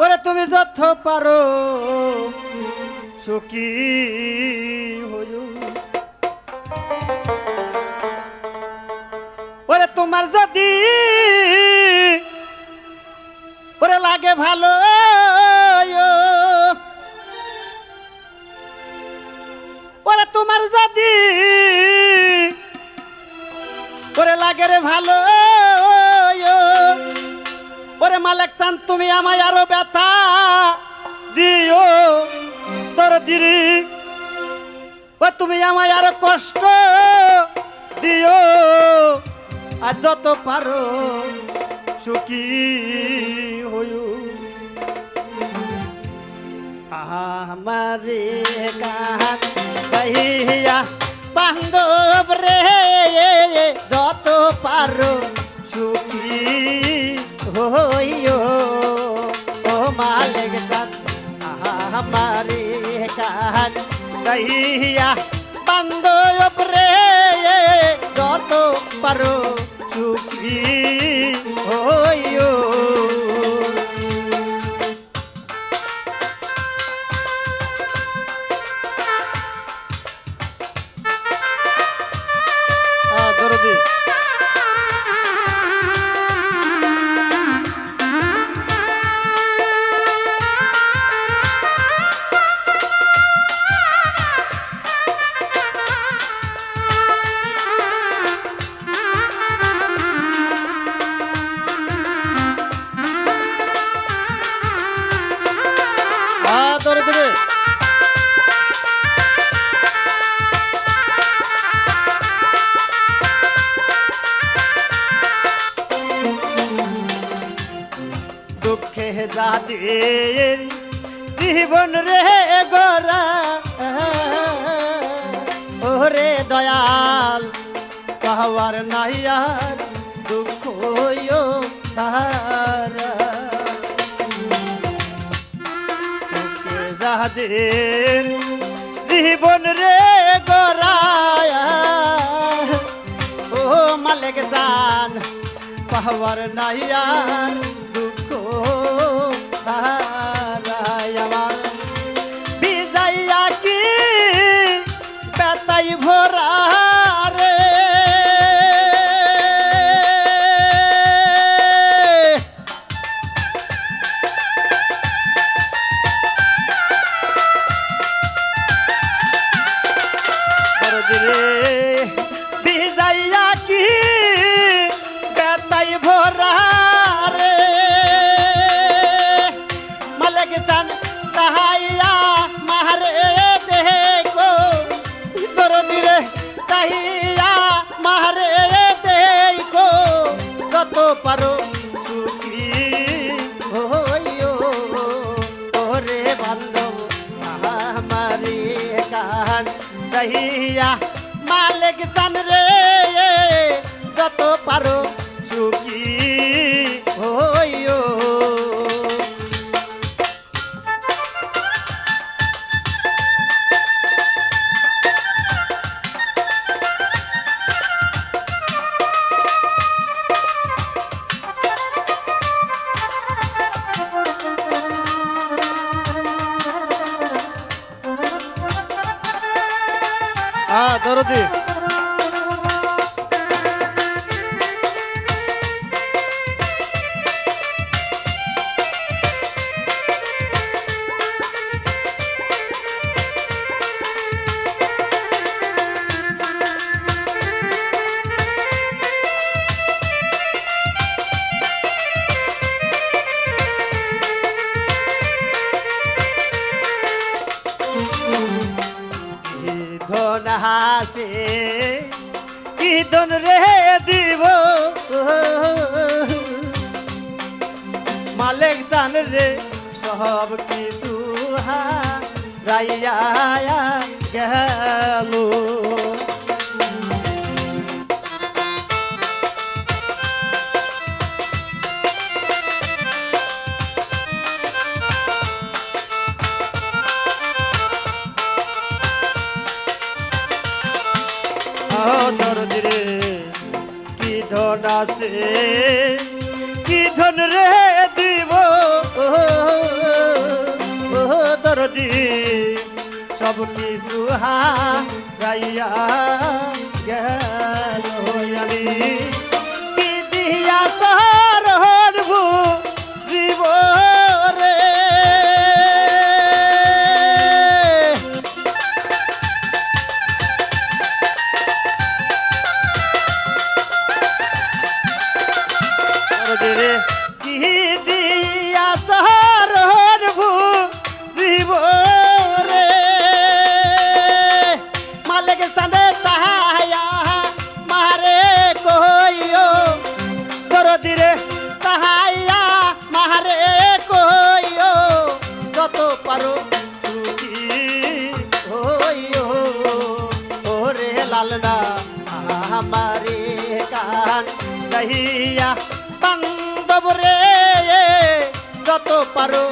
ওরে তুমি যত পারো, সুখী হইও। ওরে তোমার যদি ওরে লাগে ভালো, ওরে তোমার যদি ওরে লাগে রে ভালো ওরে মালেক চান, তুমি আমায় আরও ব্যথা দিও। তোর দিরি, ও তুমি আমায় আরও কষ্ট দিও। আর যত পারো সুখী হইও। আমারে কহিয়া বান্ধব আমারে কান কহিয়া বান্ধব রে যত পারো সুখী যাদের জীবন রে গোরা। ওরে দয়াল কাহার নাইয়ার দুঃখ সারা যাদের জীবন রে গোরায় ও মালিক জান, পাওয়ার নাইয়ার দুঃখ দহিয়া মালিক চান হ্যাঁ কি ধন রে দিব। মালিক সান রে সব কিছু রাইয়া গেল। আছে কি ধন রে দিব? দরদি সব কিছু হারাইয়া গেল আমি দহিয়া বান্ধব রে যত পারো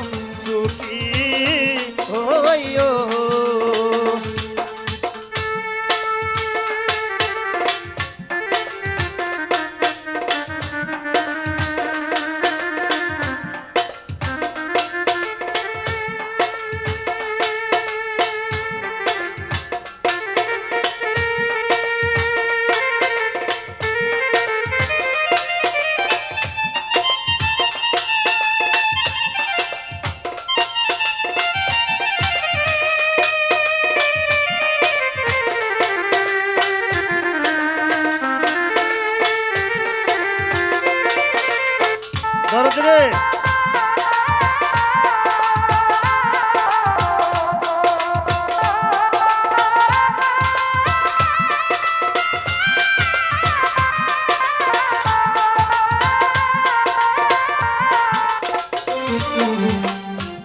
দরদ রে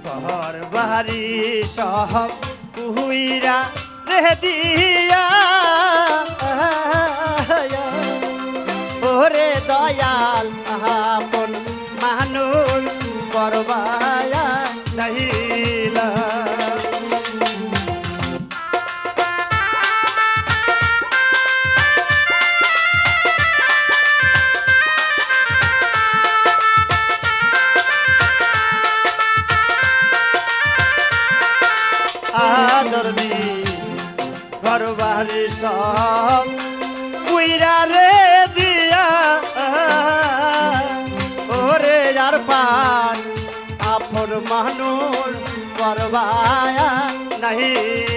ঘর বাড়ি সব পুইরা রে দিয়া। ওরে দয়াল আপন মানুষ করবায়া নহিলা। আদর ঘর বাড়ি সব উইরা রে। মানুষ করবায়া নাহিয়া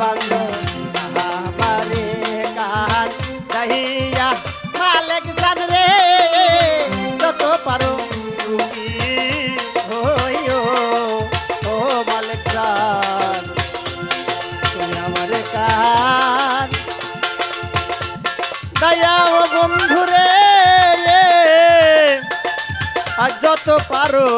বান্ধব আমারে কান দহিয়া মালিক জান রে যত পারো চুকি হইও ও মালিক জান তুমি আমার কান দয়া ও বন্ধুরে আর যত পারো